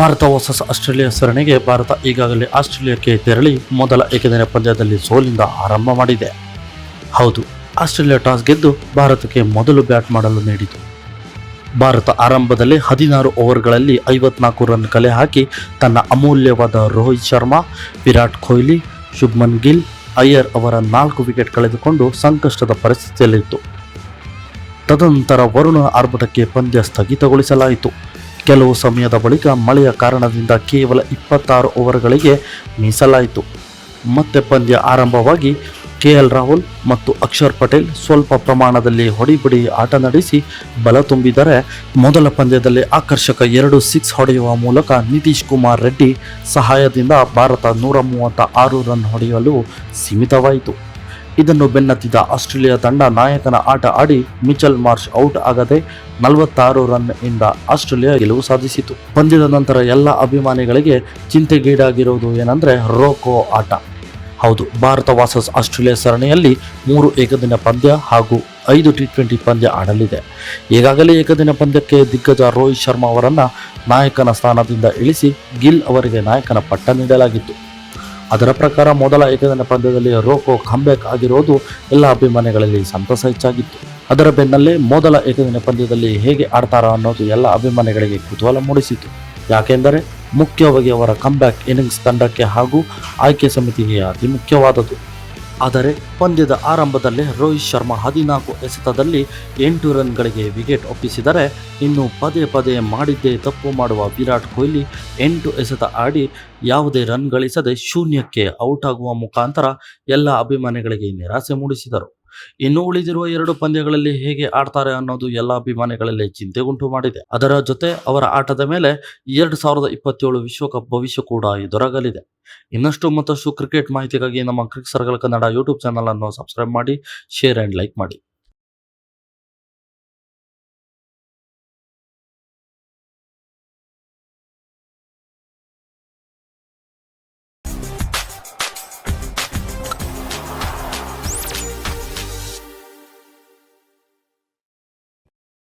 Bharat versus Australia ಸರಣಿಗೆ ಭಾರತ ಈಗಾಗಲೇ ಆಸ್ಟ್ರೇಲಿಯಾಕ್ಕೆ ತೆರಳಿ ಮೊದಲ ಏಕದಿನ ಪಂದ್ಯದಲ್ಲಿ ಸೋಲಿಂದ ಆರಂಭ ಮಾಡಿದೆ. ಹೌದು, ಆಸ್ಟ್ರೇಲಿಯಾ ಟಾಸ್ ಗೆದ್ದು ಭಾರತಕ್ಕೆ ಮೊದಲು ಬ್ಯಾಟ್ ಮಾಡಲು ನೀಡಿತು. ಭಾರತ ಆರಂಭದಲ್ಲಿ ಹದಿನಾರು ಓವರ್ಗಳಲ್ಲಿ ಐವತ್ನಾಲ್ಕು ರನ್ ಕಲೆ ಹಾಕಿ ತನ್ನ ಅಮೂಲ್ಯವಾದ ರೋಹಿತ್ ಶರ್ಮಾ, ವಿರಾಟ್ ಕೊಹ್ಲಿ, ಶುಭ್ಮನ್ ಗಿಲ್, ಅಯ್ಯರ್ ಅವರ ನಾಲ್ಕು ವಿಕೆಟ್ ಕಳೆದುಕೊಂಡು ಸಂಕಷ್ಟದ ಪರಿಸ್ಥಿತಿಯಲ್ಲಿತ್ತು. ತದನಂತರ ವರುಣ ಆರ್ಭಟಕ್ಕೆ ಪಂದ್ಯ ಸ್ಥಗಿತಗೊಳಿಸಲಾಯಿತು. ಕೆಲವು ಸಮಯದ ಬಳಿಕ ಮಳೆಯ ಕಾರಣದಿಂದ ಕೇವಲ ಇಪ್ಪತ್ತಾರು ಓವರ್ಗಳಿಗೆ ಮೀಸಲಾಯಿತು. ಮತ್ತೆ ಪಂದ್ಯ ಆರಂಭವಾಗಿ ಕೆ ಎಲ್ ರಾಹುಲ್ ಮತ್ತು ಅಕ್ಷರ್ ಪಟೇಲ್ ಸ್ವಲ್ಪ ಪ್ರಮಾಣದಲ್ಲಿ ಹೊಡಿಬಿಡಿ ಆಟ ನಡೆಸಿ ಬಲ ತುಂಬಿದರೆ ಮೊದಲ ಪಂದ್ಯದಲ್ಲಿ ಆಕರ್ಷಕ ಎರಡು ಸಿಕ್ಸ್ ಹೊಡೆಯುವ ಮೂಲಕ ನಿತೀಶ್ ಕುಮಾರ್ ರೆಡ್ಡಿ ಸಹಾಯದಿಂದ ಭಾರತ ನೂರ ಮೂವತ್ತ ಆರು ರನ್ ಹೊಡೆಯಲು ಸೀಮಿತವಾಯಿತು. ಇದನ್ನು ಬೆನ್ನತ್ತಿದ ಆಸ್ಟ್ರೇಲಿಯಾ ತಂಡ ನಾಯಕನ ಆಟ ಆಡಿ ಮಿಚಲ್ ಮಾರ್ಷ್ ಔಟ್ ಆಗದೆ ನಲವತ್ತಾರು ರನ್ ಇಂದ ಆಸ್ಟ್ರೇಲಿಯಾ ಗೆಲುವು ಸಾಧಿಸಿತು. ಪಂದ್ಯದ ನಂತರ ಎಲ್ಲ ಅಭಿಮಾನಿಗಳಿಗೆ ಚಿಂತೆಗೀಡಾಗಿರುವುದು ಏನಂದ್ರೆ ರೋಕೋ ಆಟ. ಹೌದು, ಭಾರತ ವಾಸಸ್ ಆಸ್ಟ್ರೇಲಿಯಾ ಸರಣಿಯಲ್ಲಿ ಮೂರು ಏಕದಿನ ಪಂದ್ಯ ಹಾಗೂ ಐದು ಟಿ ಟ್ವೆಂಟಿ ಪಂದ್ಯ ಆಡಲಿದೆ. ಈಗಾಗಲೇ ಏಕದಿನ ಪಂದ್ಯಕ್ಕೆ ದಿಗ್ಗಜ ರೋಹಿತ್ ಶರ್ಮಾ ಅವರನ್ನು ನಾಯಕನ ಸ್ಥಾನದಿಂದ ಇಳಿಸಿ ಗಿಲ್ ಅವರಿಗೆ ನಾಯಕನ ಪಟ್ಟ ನೀಡಲಾಗಿತ್ತು. ಅದರ ಪ್ರಕಾರ ಮೊದಲ ಏಕದಿನ ಪಂದ್ಯದಲ್ಲಿ ರೋಕೋ ಕಂಬ್ಯಾಕ್ ಆಗಿರೋದು ಎಲ್ಲ ಅಭಿಮಾನಿಗಳಲ್ಲಿ ಸಂತಸ ಹೆಚ್ಚಾಗಿತ್ತು. ಅದರ ಬೆನ್ನಲ್ಲೇ ಮೊದಲ ಏಕದಿನ ಪಂದ್ಯದಲ್ಲಿ ಹೇಗೆ ಆಡ್ತಾರ ಅನ್ನೋದು ಎಲ್ಲ ಅಭಿಮಾನಿಗಳಿಗೆ ಕುತೂಹಲ ಮೂಡಿಸಿತು. ಯಾಕೆಂದರೆ ಮುಖ್ಯವಾಗಿ ಅವರ ಕಂಬ್ಯಾಕ್ ಇನ್ನಿಂಗ್ಸ್ ತಂಡಕ್ಕೆ ಹಾಗೂ ಆಯ್ಕೆ ಸಮಿತಿಗೆ ಅತಿ ಮುಖ್ಯವಾದದ್ದು. ಆದರೆ ಪಂದ್ಯದ ಆರಂಭದಲ್ಲೇ ರೋಹಿತ್ ಶರ್ಮಾ ಹದಿನಾಲ್ಕು ಎಸೆತದಲ್ಲಿ ಎಂಟು ರನ್ಗಳಿಗೆ ವಿಕೆಟ್ ಒಪ್ಪಿಸಿದರೆ ಇನ್ನು ಪದೇ ಪದೇ ಮಾಡಿದ್ದೇ ತಪ್ಪು ಮಾಡುವ ವಿರಾಟ್ ಕೊಹ್ಲಿ ಎಂಟು ಎಸೆತ ಆಡಿ ಯಾವುದೇ ರನ್ ಗಳಿಸದೆ ಶೂನ್ಯಕ್ಕೆ ಔಟ್ ಆಗುವ ಮುಖಾಂತರ ಎಲ್ಲ ಅಭಿಮಾನಿಗಳಿಗೆ ನಿರಾಸೆ ಮೂಡಿಸಿದರು. ಇನ್ನು ಉಳಿದಿರುವ ಎರಡು ಪಂದ್ಯಗಳಲ್ಲಿ ಹೇಗೆ ಆಡ್ತಾರೆ ಅನ್ನೋದು ಎಲ್ಲ ಅಭಿಮಾನಿಗಳಲ್ಲಿ ಚಿಂತೆ ಉಂಟು ಮಾಡಿದೆ. ಅದರ ಜೊತೆ ಅವರ ಆಟದ ಮೇಲೆ ಎರಡು ಸಾವಿರದ ಇಪ್ಪತ್ತೇಳು ವಿಶ್ವಕಪ್ ಭವಿಷ್ಯ ಕೂಡ ಎದುರಾಗಲಿದೆ. ಇನ್ನಷ್ಟು ಮತ್ತಷ್ಟು ಕ್ರಿಕೆಟ್ ಮಾಹಿತಿಗಾಗಿ ನಮ್ಮ ಕ್ರಿಕ್ ಸರ್ಗಳ ಕನ್ನಡ ಯೂಟ್ಯೂಬ್ ಚಾನಲ್ ಅನ್ನು ಸಬ್ಸ್ಕ್ರೈಬ್ ಮಾಡಿ ಶೇರ್ ಅಂಡ್ ಲೈಕ್ ಮಾಡಿ.